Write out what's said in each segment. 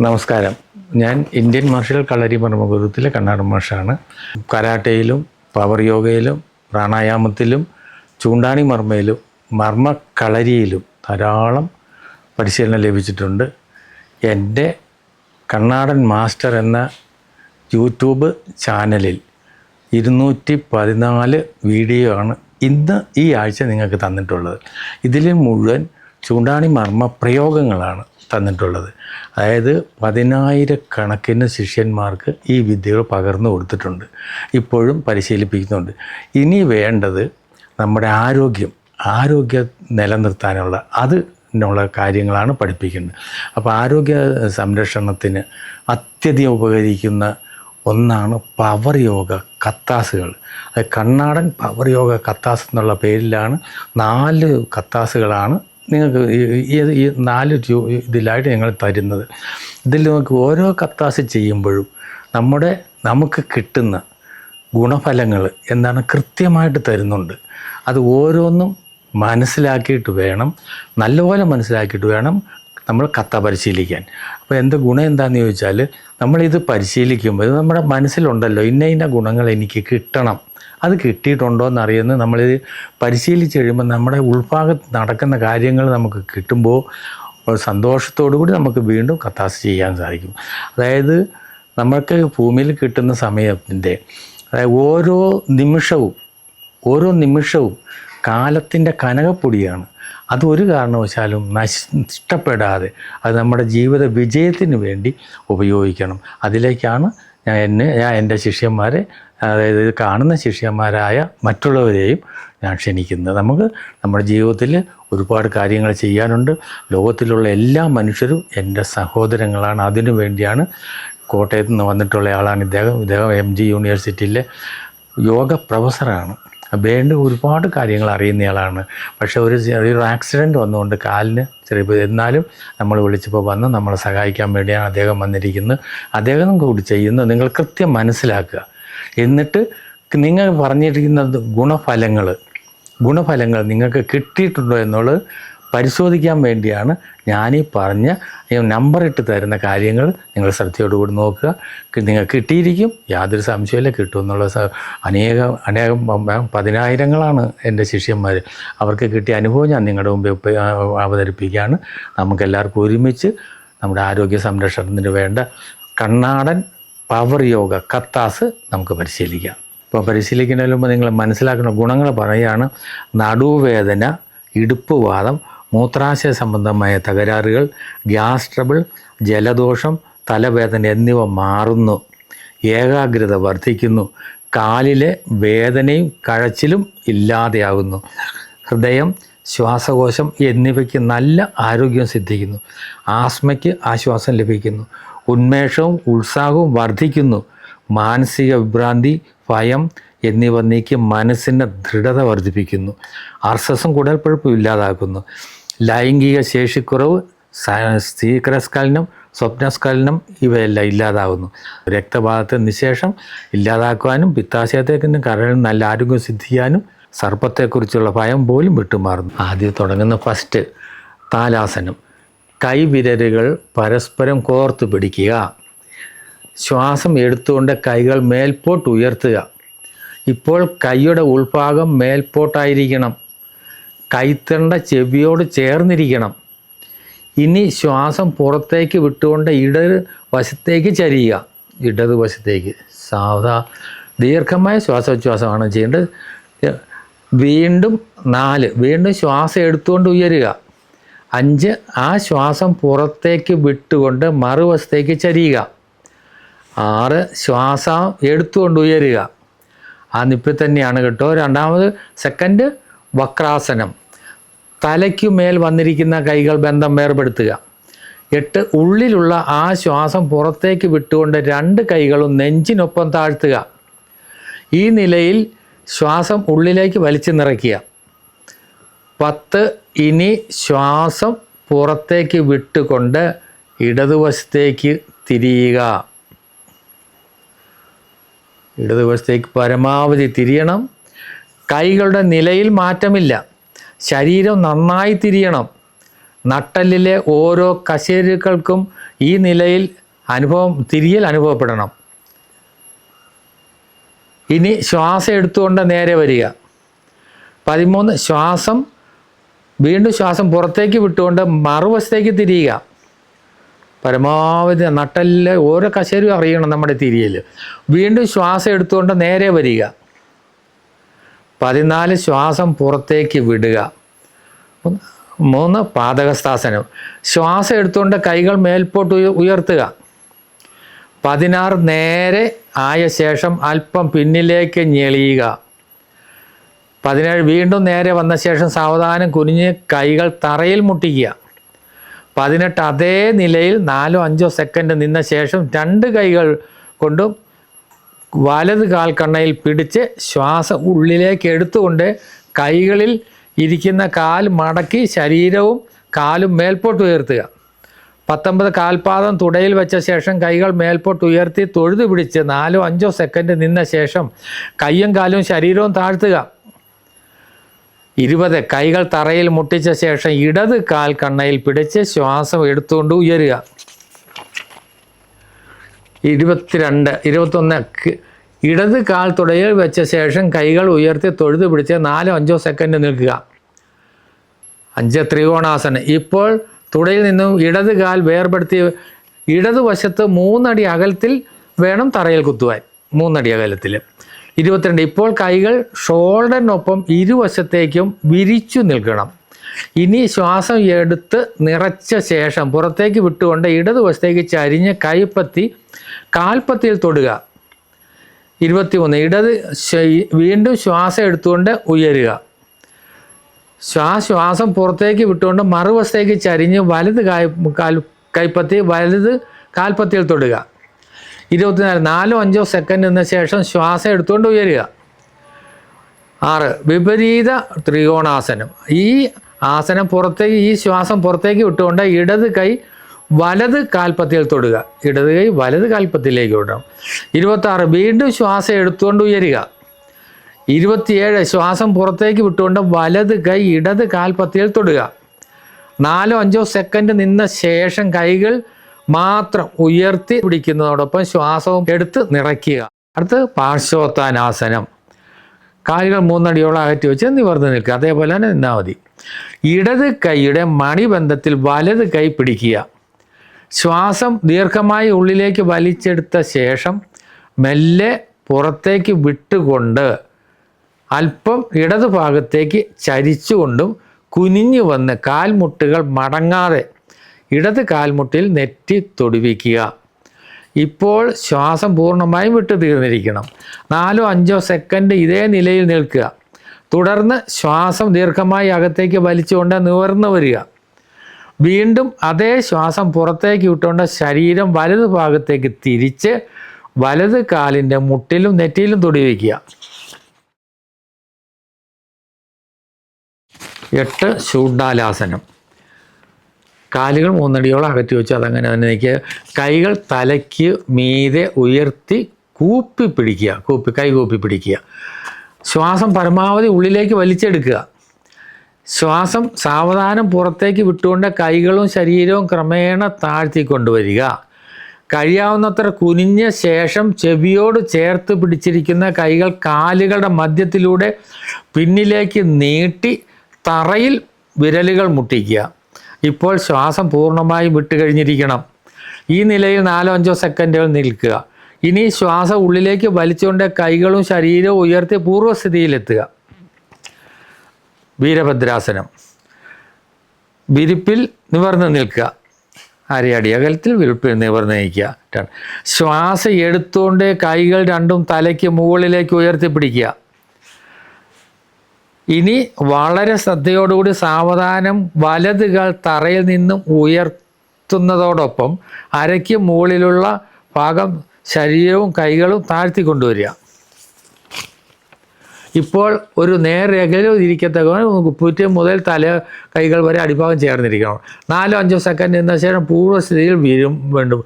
നമസ്കാരം. ഞാൻ Indian martial കളരി പരമഗുരുത്തിലെ കണ്ണാടൻ മാഷാണ്. കരാട്ടയിലും പവർ യോഗയിലും പ്രാണായാമത്തിലും ചൂണ്ടാണി മർമ്മയിലും മർമ്മ കളരിയിലും ധാരാളം പരിശീലനം ലഭിച്ചിട്ടുണ്ട്. എന്റെ കണ്ണാടൻ മാസ്റ്റർ എന്ന യൂട്യൂബ് ചാനലിൽ ഇരുന്നൂറ്റി പതിനാല് വീഡിയോ ആണ് ഇന്ന് ഈ ആഴ്ച നിങ്ങൾക്ക് തന്നിട്ടുള്ളത്. ഇതിൽ മുഴുവൻ ചൂണ്ടാണി മർമ്മ പ്രയോഗങ്ങളാണ് തന്നിട്ടുള്ളത്. അതായത് പതിനായിരക്കണക്കിന് ശിഷ്യന്മാർക്ക് ഈ വിദ്യകൾ പകർന്നു കൊടുത്തിട്ടുണ്ട്. ഇപ്പോഴും പരിശീലിപ്പിക്കുന്നുണ്ട്. ഇനി വേണ്ടത് നമ്മുടെ ആരോഗ്യം ആരോഗ്യം നിലനിർത്താനുള്ള അത് ുള്ള കാര്യങ്ങളാണ് പഠിപ്പിക്കുന്നത്. അപ്പോൾ ആരോഗ്യ സംരക്ഷണത്തിന് അത്യധികം ഉപകരിക്കുന്ന ഒന്നാണ് പവർ യോഗ കത്താസുകൾ. അത് കണ്ണാടൻ പവർ യോഗ കത്താസ് എന്നുള്ള പേരിലാണ് നാല് കത്താസുകളാണ് നിങ്ങൾക്ക് ഈ- ഈ നാല് ഇതിലായിട്ട് ഞങ്ങൾ തരുന്നത്. ഇതിൽ നമുക്ക് ഓരോ കത്താസ് ചെയ്യുമ്പോഴും നമ്മുടെ നമുക്ക് കിട്ടുന്ന ഗുണഫലങ്ങൾ എന്താണ് കൃത്യമായിട്ട് തരുന്നുണ്ട്. അത് ഓരോന്നും മനസ്സിലാക്കിയിട്ട് വേണം നല്ലപോലെ മനസ്സിലാക്കിയിട്ട് വേണം നമ്മൾ കഥ പരിശീലിക്കാൻ. അപ്പോൾ എന്ത് ഗുണം എന്താണെന്ന് ചോദിച്ചാൽ നമ്മളിത് പരിശീലിക്കുമ്പോൾ ഇത് നമ്മുടെ മനസ്സിലുണ്ടല്ലോ ഇന്ന ഇന്ന ഗുണങ്ങൾ എനിക്ക് കിട്ടണം. അത് കിട്ടിയിട്ടുണ്ടോ എന്നറിയുന്നത് നമ്മളിത് പരിശീലിച്ച് കഴിയുമ്പോൾ നമ്മുടെ ഉൾഭാഗത്ത് നടക്കുന്ന കാര്യങ്ങൾ നമുക്ക് കിട്ടുമ്പോൾ സന്തോഷത്തോടു കൂടി നമുക്ക് വീണ്ടും കത്താസ് ചെയ്യാൻ സാധിക്കും. അതായത് നമ്മൾക്ക് ഭൂമിയിൽ കിട്ടുന്ന സമയത്തിന്റെ അതായത് ഓരോ നിമിഷവും ഓരോ നിമിഷവും കാലത്തിന്റെ കനകപ്പൊടിയാണ്. അത് ഒരു കാരണവശാലും നഷ്ടപ്പെടാതെ അത് നമ്മുടെ ജീവിത വിജയത്തിന് വേണ്ടി ഉപയോഗിക്കണം. അതിലേക്കാണ് ഞാൻ എന്നെ ഞാൻ എന്റെ ശിഷ്യന്മാരെ അതായത് കാണുന്ന ശിഷ്യന്മാരായ മറ്റുള്ളവരെയും ഞാൻ ക്ഷണിക്കുന്നത്. നമുക്ക് നമ്മുടെ ജീവിതത്തിൽ ഒരുപാട് കാര്യങ്ങൾ ചെയ്യാനുണ്ട്. ലോകത്തിലുള്ള എല്ലാ മനുഷ്യരും എന്റെ സഹോദരങ്ങളാണ്. അതിനു വേണ്ടിയാണ് കോട്ടയത്ത് നിന്ന് വന്നിട്ടുള്ള ആളാണ് ഇദ്ദേഹം. ഇദ്ദേഹം എം ജി യൂണിവേഴ്സിറ്റിയിലെ യോഗ പ്രൊഫസറാണ് വേണ്ട ഒരുപാട് കാര്യങ്ങൾ അറിയുന്നയാളാണ്. പക്ഷേ ഒരു ചെറിയൊരു ആക്സിഡന്റ് വന്നുകൊണ്ട് കാലിന് ചെറിയ എന്നാലും നമ്മൾ വിളിച്ചപ്പോൾ വന്ന് നമ്മളെ സഹായിക്കാൻ വേണ്ടിയാണ് അദ്ദേഹം വന്നിരിക്കുന്നത്. അദ്ദേഹം കൂടി ചെയ്യുന്നത് നിങ്ങൾ കൃത്യം മനസ്സിലാക്കുക. എന്നിട്ട് നിങ്ങൾ പറഞ്ഞിരിക്കുന്ന ഗുണഫലങ്ങൾ. ഗുണഫലങ്ങൾ നിങ്ങൾക്ക് കിട്ടിയിട്ടുണ്ടോ എന്നുള്ളത് പരിശോധിക്കാൻ വേണ്ടിയാണ് പറഞ്ഞ ഈ നമ്പർ ഇട്ട് തരുന്ന കാര്യങ്ങൾ നിങ്ങൾ ശ്രദ്ധയോടുകൂടി നോക്കുക. നിങ്ങൾക്ക് കിട്ടിയിരിക്കും യാതൊരു സംശയമില്ല കിട്ടും എന്നുള്ള അനേകം അനേകം പതിനായിരങ്ങളാണ് എന്റെ ശിഷ്യന്മാർ അവർക്ക് കിട്ടിയ അനുഭവം ഞാൻ നിങ്ങളുടെ മുമ്പിൽ അവതരിപ്പിക്കുകയാണ്. നമുക്കെല്ലാവർക്കും ഒരുമിച്ച് നമ്മുടെ ആരോഗ്യ സംരക്ഷണത്തിന് വേണ്ട കണ്ണാടൻ പവർ യോഗ കത്താസ് നമുക്ക് പരിശീലിക്കാം. ഇപ്പോൾ പരിശീലിക്കുന്നതിന് മുമ്പ് നിങ്ങൾ മനസ്സിലാക്കുന്ന ഗുണങ്ങൾ പറയുകയാണ്. നടുവേദന ഇടുപ്പുവാദം മൂത്രാശയ സംബന്ധമായ തകരാറുകൾ ഗ്യാസ് ട്രബിൾ ജലദോഷം തലവേദന എന്നിവ മാറുന്നു. ഏകാഗ്രത വർദ്ധിക്കുന്നു. കാലിലെ വേദനയും കഴച്ചിലും ഇല്ലാതെയാകുന്നു. ഹൃദയം ശ്വാസകോശം എന്നിവയ്ക്ക് നല്ല ആരോഗ്യം സിദ്ധിക്കുന്നു. ആസ്മയ്ക്ക് ആശ്വാസം ലഭിക്കുന്നു. ഉന്മേഷവും ഉത്സാഹവും വർദ്ധിക്കുന്നു. മാനസിക വിഭ്രാന്തി ഭയം എന്നിവ നീക്കി മനസ്സിന്റെ ദൃഢത വർദ്ധിപ്പിക്കുന്നു. അർസസും കുടൽപ്പഴുപ്പും ഇല്ലാതാക്കുന്നു. ലൈംഗിക ശേഷിക്കുറവ് സ്ഥീകരസ്കലനം സ്വപ്നസ്കലനം ഇവയെല്ലാം ഇല്ലാതാകുന്നു രക്തപാതത്തിന് നിശേഷം ഇല്ലാതാക്കുവാനും പിത്താശയത്തേക്ക് കരളിൽ നല്ല ആരോഗ്യം സിദ്ധിക്കാനും സർപ്പത്തെക്കുറിച്ചുള്ള ഭയം പോലും വിട്ടുമാറുന്നു. ആദ്യം തുടങ്ങുന്ന ഫസ്റ്റ് താലാസനം. കൈവിരലുകൾ പരസ്പരം കോർത്ത് പിടിക്കുക. ശ്വാസം എടുത്തുകൊണ്ട് കൈകൾ മേൽപോട്ട് ഉയർത്തുക. ഇപ്പോൾ കൈയുടെ ഉൾഭാഗം മേൽപോട്ടായിരിക്കണം. കൈത്തണ്ട ചെവിയോട് ചേർന്നിരിക്കണം. ഇനി ശ്വാസം പുറത്തേക്ക് വിട്ടുകൊണ്ട് ഇടത് വശത്തേക്ക് ചരിയുക. ഇടത് വശത്തേക്ക്. സാധാ ദീർഘമായ ശ്വാസോച്ഛ്വാസമാണ് ചെയ്യേണ്ടത്. വീണ്ടും നാല്. വീണ്ടും ശ്വാസം എടുത്തുകൊണ്ട് ഉയരുക. അഞ്ച് ആ ശ്വാസം പുറത്തേക്ക് വിട്ടുകൊണ്ട് മറുവശത്തേക്ക് ചരിയുക. ആറ് ശ്വാസം എടുത്തുകൊണ്ട് ഉയരുക. ആ നിപ്പിൽ തന്നെയാണ് കേട്ടോ. രണ്ടാമത് സെക്കൻഡ് വക്രാസനം. തലയ്ക്കു മേൽ വന്നിരിക്കുന്ന കൈകൾ ബന്ധം വേർപെടുത്തുക. എട്ട് ഉള്ളിലുള്ള ആ ശ്വാസം പുറത്തേക്ക് വിട്ടുകൊണ്ട് രണ്ട് കൈകളും നെഞ്ചിനൊപ്പം താഴ്ത്തുക. ഈ നിലയിൽ ശ്വാസം ഉള്ളിലേക്ക് വലിച്ചു നിറയ്ക്കുക. പത്ത് ഇനി ശ്വാസം പുറത്തേക്ക് വിട്ടുകൊണ്ട് ഇടതുവശത്തേക്ക് തിരിയുക. ഇടതുവശത്തേക്ക് പരമാവധി തിരിയണം. കൈകളുടെ നിലയിൽ മാറ്റമില്ല. ശരീരം നന്നായി തിരിയണം. നട്ടലിലെ ഓരോ കശേരുക്കൾക്കും ഈ നിലയിൽ അനുഭവം തിരിയൽ അനുഭവപ്പെടണം. ഇനി ശ്വാസം എടുത്തുകൊണ്ട് നേരെ വരിക. പതിമൂന്ന് ശ്വാസം വീണ്ടും ശ്വാസം പുറത്തേക്ക് വിട്ടുകൊണ്ട് മറുവശത്തേക്ക് തിരിയുക. പരമാവധി നട്ടലിലെ ഓരോ കശേരും അറിയണം നമ്മുടെ തിരിയൽ. വീണ്ടും ശ്വാസം എടുത്തുകൊണ്ട് നേരെ വരിക. പതിനാല് ശ്വാസം പുറത്തേക്ക് വിടുക. മൂന്ന് പാതകസ്ഥാസനം ശ്വാസം എടുത്തുകൊണ്ട് കൈകൾ മേൽപോട്ട് ഉയർത്തുക. പതിനാറ് നേരെ ആയ ശേഷം അല്പം പിന്നിലേക്ക് ഞെളിയുക. പതിനേഴ് വീണ്ടും നേരെ വന്ന ശേഷം സാവധാനം കുനിഞ്ഞ് കൈകൾ തറയിൽ മുട്ടിക്കുക. പതിനെട്ട് അതേ നിലയിൽ നാലോ അഞ്ചോ സെക്കൻഡ് നിന്ന ശേഷം രണ്ട് കൈകൾ കൊണ്ടും വലത് കാൽക്കണ്ണയിൽ പിടിച്ച് ശ്വാസം ഉള്ളിലേക്ക് എടുത്തുകൊണ്ട് കൈകളിൽ ഇരിക്കുന്ന കാൽ മടക്കി ശരീരവും കാലും മേൽപോട്ട് ഉയർത്തുക. പത്തൊമ്പത് കാൽപാദം തുടയിൽ വെച്ച ശേഷം കൈകൾ മേൽപോട്ട് ഉയർത്തി തൊഴുതു പിടിച്ച് നാലോ അഞ്ചോ സെക്കൻഡ് നിന്ന ശേഷം കയ്യും കാലും ശരീരവും താഴ്ത്തുക. ഇരുപത് കൈകൾ തറയിൽ മുട്ടിച്ച ശേഷം ഇടത് കാൽ കണ്ണയിൽ പിടിച്ച് ശ്വാസം എടുത്തുകൊണ്ട് ഉയരുക. ഇരുപത്തിരണ്ട് ഇരുപത്തൊന്ന് ഇടത് കാൽ തുടയിൽ വെച്ച ശേഷം കൈകൾ ഉയർത്തി തൊഴുതു പിടിച്ച് നാലോ അഞ്ചോ സെക്കൻഡ് നിൽക്കുക. അഞ്ച് ത്രികോണാസനം. ഇപ്പോൾ തുടയിൽ നിന്നും ഇടത് കാൽ വേർപെടുത്തി ഇടതുവശത്ത് മൂന്നടി അകലത്തിൽ വേണം തറയിൽ കുത്തുവാൻ. മൂന്നടി അകലത്തിൽ. ഇരുപത്തിരണ്ട്. ഇപ്പോൾ കൈകൾ ഷോൾഡറിനൊപ്പം ഇരുവശത്തേക്കും വിരിച്ചു നിൽക്കണം. ഇനി ശ്വാസം എടുത്ത് നിറച്ച ശേഷം പുറത്തേക്ക് വിട്ടുകൊണ്ട് ഇടതുവശത്തേക്ക് ചരിഞ്ഞ് കൈപ്പത്തി കാൽപ്പത്തിയിൽ തൊടുക. ഇരുപത്തി മൂന്ന് ഇടത് വീണ്ടും ശ്വാസം എടുത്തുകൊണ്ട് ഉയരുക. ശ്വാ ശ്വാസം പുറത്തേക്ക് വിട്ടുകൊണ്ട് മറുവശത്തേക്ക് ചരിഞ്ഞ് വലത് കായ് കാൽ കൈപ്പത്തി വലത് കാൽപ്പത്തിയിൽ തൊടുക. ഇരുപത്തിനാല്. നാലോ അഞ്ചോ സെക്കൻഡ് എന്ന ശേഷം ശ്വാസം എടുത്തുകൊണ്ട് ഉയരുക. ആറ്. വിപരീത ത്രികോണാസനം. ഈ ആസനം പുറത്തേക്ക് ഈ ശ്വാസം പുറത്തേക്ക് വിട്ടുകൊണ്ട് ഇടത് കൈ വലത് കാൽപ്പത്തിൽ തൊടുക. ഇടത് കൈ വലത് കാൽപ്പത്തിലേക്ക് വിടണം. ഇരുപത്താറ് വീണ്ടും ശ്വാസം എടുത്തുകൊണ്ട് ഉയരുക. ഇരുപത്തിയേഴ് ശ്വാസം പുറത്തേക്ക് വിട്ടുകൊണ്ട് വലത് കൈ ഇടത് കാൽപ്പത്തിയിൽ തൊടുക. നാലോ അഞ്ചോ സെക്കൻഡ് നിന്ന ശേഷം കൈകൾ മാത്രം ഉയർത്തി പിടിക്കുന്നതോടൊപ്പം ശ്വാസവും എടുത്ത് നിറയ്ക്കുക. അടുത്ത് പാർശ്വോത്താനാസനം. കാലുകൾ മൂന്നടിയോളം അകറ്റി വെച്ച് നിവർന്ന് നിൽക്കുക. അതേപോലെ തന്നെ നിന്നാൽ മതി. ഇടത് കൈയുടെ മണിബന്ധത്തിൽ വലത് കൈ പിടിക്കുക. ശ്വാസം ദീർഘമായി ഉള്ളിലേക്ക് വലിച്ചെടുത്ത ശേഷം മെല്ലെ പുറത്തേക്ക് വിട്ടുകൊണ്ട് അല്പം ഇടതു ഭാഗത്തേക്ക് ചരിച്ചുകൊണ്ടും കുനിഞ്ഞു വന്ന് കാൽമുട്ടുകൾ മടങ്ങാതെ ഇടത് കാൽമുട്ടിൽ നെറ്റി തൊടുവിക്കുക. ഇപ്പോൾ ശ്വാസം പൂർണമായും വിട്ടു തീർന്നിരിക്കണം നാലോ അഞ്ചോ സെക്കൻഡ് ഇതേ നിലയിൽ നിൽക്കുക. തുടർന്ന് ശ്വാസം ദീർഘമായി അകത്തേക്ക് വലിച്ചുകൊണ്ട് നിവർന്നു വരിക. വീണ്ടും അതേ ശ്വാസം പുറത്തേക്ക് വിട്ടുകൊണ്ട് ശരീരം വലത് ഭാഗത്തേക്ക് തിരിച്ച് വലത് കാലിന്റെ മുട്ടിലും നെറ്റിയിലും തൊടി വയ്ക്കുക. എട്ട് ശൂഡാലാസനം കാലുകൾ മൂന്നടിയോളം അകറ്റി വെച്ച്. അതങ്ങനെ തന്നെ നിൽക്കുക കൈകൾ തലയ്ക്ക് മീതെ ഉയർത്തി കൂപ്പി പിടിക്കുക. കൂപ്പി കൈ കൂപ്പി പിടിക്കുക. ശ്വാസം പരമാവധി ഉള്ളിലേക്ക് വലിച്ചെടുക്കുക. ശ്വാസം സാവധാനം പുറത്തേക്ക് വിട്ടുകൊണ്ട് കൈകളും ശരീരവും ക്രമേണ താഴ്ത്തി കൊണ്ടുവരിക കഴിയാവുന്നത്ര കുനിഞ്ഞ ശേഷം ചെവിയോട് ചേർത്ത് പിടിച്ചിരിക്കുന്ന കൈകൾ കാലുകളുടെ മധ്യത്തിലൂടെ പിന്നിലേക്ക് നീട്ടി തറയിൽ വിരലുകൾ മുട്ടിക്കുക. ഇപ്പോൾ ശ്വാസം പൂർണമായും വിട്ടുകഴിഞ്ഞിരിക്കണം. ഈ നിലയിൽ നാലോ അഞ്ചോ സെക്കൻഡുകൾ നിൽക്കുക. ഇനി ശ്വാസം ഉള്ളിലേക്ക് വലിച്ചുകൊണ്ട് കൈകളും ശരീരവും ഉയർത്തി പൂർവസ്ഥിതിയിലെത്തുക. വീരഭദ്രാസനം. വിരിപ്പിൽ നിവർന്ന് നിൽക്കുക. അരയടി അകലത്തിൽ വിരിപ്പിൽ നിവർന്ന് നിൽക്കുക. ശ്വാസം എടുത്തുകൊണ്ട് കൈകൾ രണ്ടും തലയ്ക്ക് മുകളിലേക്ക് ഉയർത്തി പിടിക്കുക. ഇനി വളരെ ശ്രദ്ധയോടുകൂടി സാവധാനം വലതുകൾ തറയിൽ നിന്നും ഉയർത്തുന്നതോടൊപ്പം അരയ്ക്ക് മുകളിലുള്ള ഭാഗം ശരീരവും കൈകളും താഴ്ത്തി കൊണ്ടുവരിക. ഇപ്പോൾ ഒരു നേർരേഖയിൽ ഇരിക്കത്തക്ക കുപ്പൂറ്റ് മുതൽ തല കൈകൾ വരെ അടിഭാഗം ചേർന്നിരിക്കണം. നാലോ അഞ്ചോ സെക്കൻഡ് എന്ന ശേഷം പൂർവസ്ഥിതിയിൽ വീഴും വീണ്ടും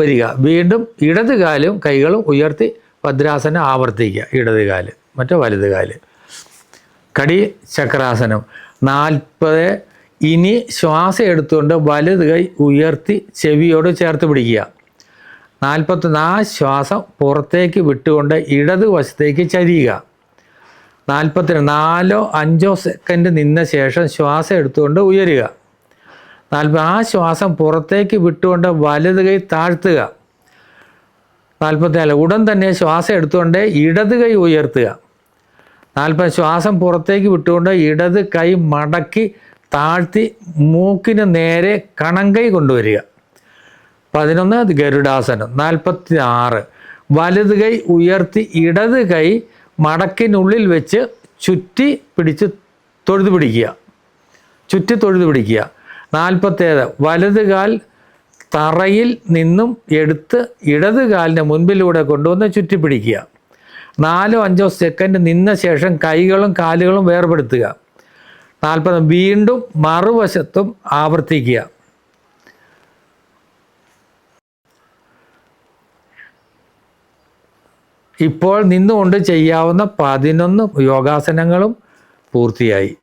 വരിക. വീണ്ടും ഇടത് കാലും കൈകളും ഉയർത്തി ഭദ്രാസനം ആവർത്തിക്കുക. ഇടത് കാൽ മറ്റോ വലത് കാൽ. കടി ചക്രാസനം. നാൽപ്പത് ഇനി ശ്വാസം എടുത്തുകൊണ്ട് വലത് കൈ ഉയർത്തി ചെവിയോട് ചേർത്ത് പിടിക്കുക. നാൽപ്പത്തൊന്ന് ആ ശ്വാസം പുറത്തേക്ക് വിട്ടുകൊണ്ട് ഇടതുവശത്തേക്ക് ചരിയുക. നാൽപ്പത്തി നാലോ അഞ്ചോ സെക്കൻഡ് നിന്ന ശേഷം ശ്വാസം എടുത്തുകൊണ്ട് ഉയരുക. നാൽപ്പത് ആ ശ്വാസം പുറത്തേക്ക് വിട്ടുകൊണ്ട് വലത് കൈ താഴ്ത്തുക. നാൽപ്പത്തിനാല് ഉടൻ തന്നെ ശ്വാസം എടുത്തുകൊണ്ട് ഇടത് കൈ ഉയർത്തുക. നാൽപ്പത് ശ്വാസം പുറത്തേക്ക് വിട്ടുകൊണ്ട് ഇടത് കൈ മടക്കി താഴ്ത്തി മൂക്കിന് നേരെ കണങ്കൈ കൊണ്ടുവരിക. പതിനൊന്ന് ഗരുഡാസനം. നാൽപ്പത്തി ആറ് വലത് കൈ ഉയർത്തി ഇടത് കൈ മടക്കിനുള്ളിൽ വെച്ച് ചുറ്റി പിടിച്ച് തൊഴുതു പിടിക്കുക. ചുറ്റി തൊഴുതു പിടിക്കുക. നാൽപ്പത്തേഴ്. വലത് കാൽ തറയിൽ നിന്നും എടുത്ത് ഇടത് കാലിന്റെ മുൻപിലൂടെ കൊണ്ടുവന്ന് ചുറ്റി പിടിക്കുക. നാലോ അഞ്ചോ സെക്കൻഡ് നിന്ന ശേഷം കൈകളും കാലുകളും വേർപെടുത്തുക. നാൽപ്പത്. വീണ്ടും മറുവശത്തും ആവർത്തിക്കുക. ഇപ്പോൾ നിന്നുകൊണ്ട് ചെയ്യാവുന്ന പതിനൊന്ന് യോഗാസനങ്ങളും പൂർത്തിയായി.